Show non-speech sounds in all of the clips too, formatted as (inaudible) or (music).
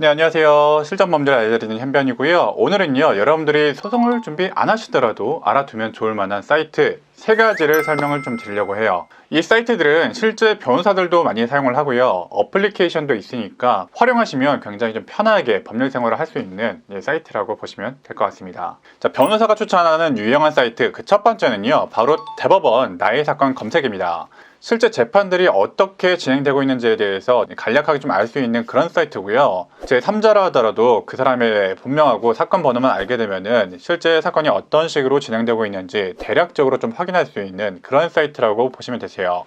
네, 안녕하세요. 실전범죄를 알려드리는 현변이고요. 오늘은요, 여러분들이 소송을 준비 안 하시더라도 알아두면 좋을 만한 사이트 세 가지를 설명을 좀 드리려고 해요. 이 사이트들은 실제 변호사들도 많이 사용을 하고요. 어플리케이션도 있으니까 활용하시면 굉장히 좀 편하게 법률 생활을 할 수 있는 예, 사이트라고 보시면 될 것 같습니다. 자, 변호사가 추천하는 유용한 사이트 그 첫 번째는요, 바로 대법원 나의 사건 검색입니다. 실제 재판들이 어떻게 진행되고 있는지에 대해서 간략하게 좀 알 수 있는 그런 사이트고요. 제 3자라 하더라도 그 사람의 본명하고 사건 번호만 알게 되면은 실제 사건이 어떤 식으로 진행되고 있는지 대략적으로 좀 확인 할 수 있는 그런 사이트라고 보시면 되세요.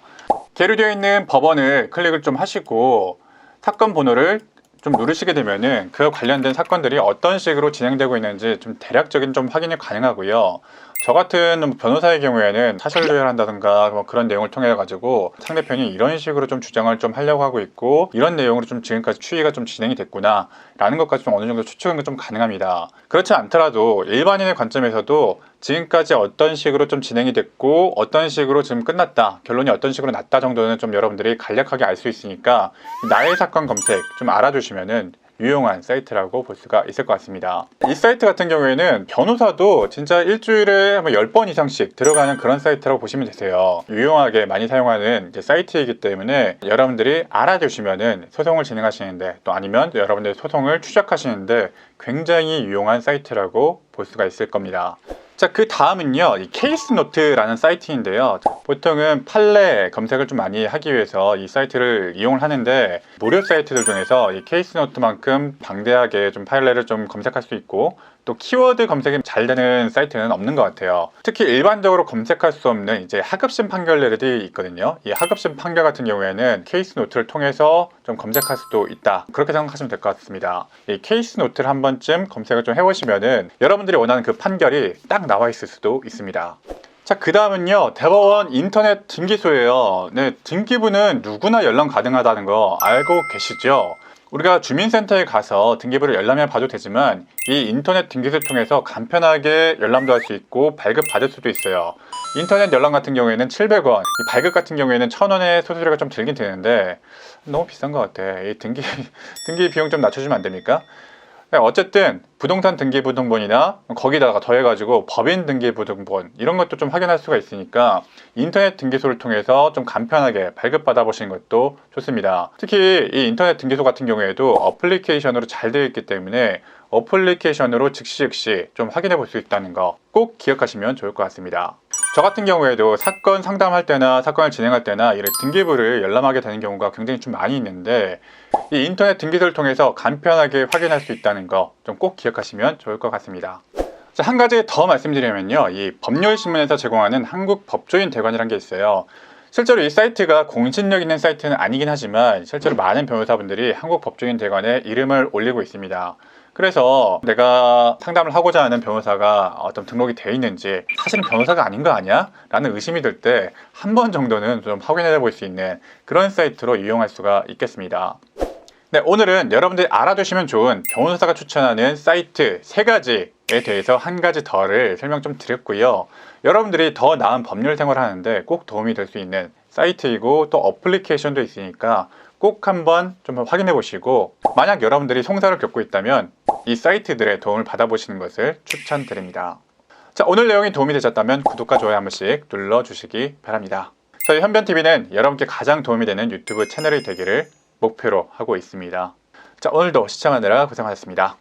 계류되어 있는 법원을 클릭을 좀 하시고 사건 번호를 좀 누르시게 되면은 그 관련된 사건들이 어떤 식으로 진행되고 있는지 좀 대략적인 좀 확인이 가능하고요. 저 같은 변호사의 경우에는 사실 조율한다든가 뭐 그런 내용을 통해 가지고 상대편이 이런 식으로 좀 주장을 좀 하려고 하고 있고 이런 내용으로 좀 지금까지 추이가 좀 진행이 됐구나 라는 것까지 좀 어느 정도 추측은 좀 가능합니다. 그렇지 않더라도 일반인의 관점에서도 지금까지 어떤 식으로 좀 진행이 됐고 어떤 식으로 지금 끝났다 결론이 어떤 식으로 났다 정도는 좀 여러분들이 간략하게 알 수 있으니까 나의 사건 검색 좀 알아두시면은 유용한 사이트라고 볼 수가 있을 것 같습니다. 이 사이트 같은 경우에는 변호사도 진짜 일주일에 뭐 10번 이상씩 들어가는 그런 사이트라고 보시면 되세요. 유용하게 많이 사용하는 사이트이기 때문에 여러분들이 알아두시면은 소송을 진행하시는데 또 아니면 여러분들 소송을 추적하시는데 굉장히 유용한 사이트라고 볼 수가 있을 겁니다. 자, 그 다음은요, 이 케이스 노트라는 사이트인데요. 보통은 판례 검색을 좀 많이 하기 위해서 이 사이트를 이용을 하는데, 무료 사이트들 중에서 이 케이스 노트만큼 방대하게 좀 판례를 좀 검색할 수 있고, 또 키워드 검색이 잘 되는 사이트는 없는 것 같아요. 특히 일반적으로 검색할 수 없는 이제 하급심 판결들이 있거든요. 이 하급심 판결 같은 경우에는 케이스 노트를 통해서 좀 검색할 수도 있다. 그렇게 생각하시면 될 것 같습니다. 이 케이스 노트를 한 번쯤 검색을 좀 해보시면은 여러분들이 원하는 그 판결이 딱 나와 있을 수도 있습니다. 자, 그 다음은요, 대법원 인터넷 등기소예요. 네, 등기부는 누구나 열람 가능하다는 거 알고 계시죠? 우리가 주민센터에 가서 등기부를 열람해 봐도 되지만 이 인터넷 등기소를 통해서 간편하게 열람도 할 수 있고 발급 받을 수도 있어요. 인터넷 열람 같은 경우에는 700원, 이 발급 같은 경우에는 1000원의 소수료가 좀 들긴 되는데 너무 비싼 것 같아. 이 등기 등기 (laughs) 비용 좀 낮춰주면 안 됩니까? 네, 어쨌든 부동산 등기부등본이나 거기다가 더해가지고 법인 등기부등본 이런 것도 좀 확인할 수가 있으니까 인터넷 등기소를 통해서 좀 간편하게 발급받아 보시는 것도 좋습니다. 특히 이 인터넷 등기소 같은 경우에도 어플리케이션으로 잘 되어 있기 때문에 어플리케이션으로 즉시 즉시 좀 확인해 볼 수 있다는 거 꼭 기억하시면 좋을 것 같습니다. 저 같은 경우에도 사건 상담할 때나 사건을 진행할 때나 이런 등기부를 열람하게 되는 경우가 굉장히 좀 많이 있는데 이 인터넷 등기소를 통해서 간편하게 확인할 수 있다는 거 좀 꼭 기억하시면 좋을 것 같습니다. 자, 한 가지 더 말씀드리면요. 이 법률신문에서 제공하는 한국 법조인 대관이라는 게 있어요. 실제로 이 사이트가 공신력 있는 사이트는 아니긴 하지만 실제로 많은 변호사분들이 한국 법조인 대관에 이름을 올리고 있습니다. 그래서 내가 상담을 하고자 하는 변호사가 어떤 등록이 돼 있는지 사실은 변호사가 아닌 거 아니야? 라는 의심이 들 때 한 번 정도는 좀 확인해 볼 수 있는 그런 사이트로 이용할 수가 있겠습니다. 네, 오늘은 여러분들이 알아두시면 좋은 변호사가 추천하는 사이트 세 가지에 대해서 한 가지 더를 설명 좀 드렸고요. 여러분들이 더 나은 법률 생활을 하는데 꼭 도움이 될 수 있는 사이트이고 또 어플리케이션도 있으니까 꼭 한번 좀 확인해 보시고 만약 여러분들이 송사를 겪고 있다면 이 사이트들의 도움을 받아보시는 것을 추천드립니다. 자, 오늘 내용이 도움이 되셨다면 구독과 좋아요 한 번씩 눌러주시기 바랍니다. 저희 현변TV는 여러분께 가장 도움이 되는 유튜브 채널이 되기를 목표로 하고 있습니다. 자, 오늘도 시청하느라 고생하셨습니다.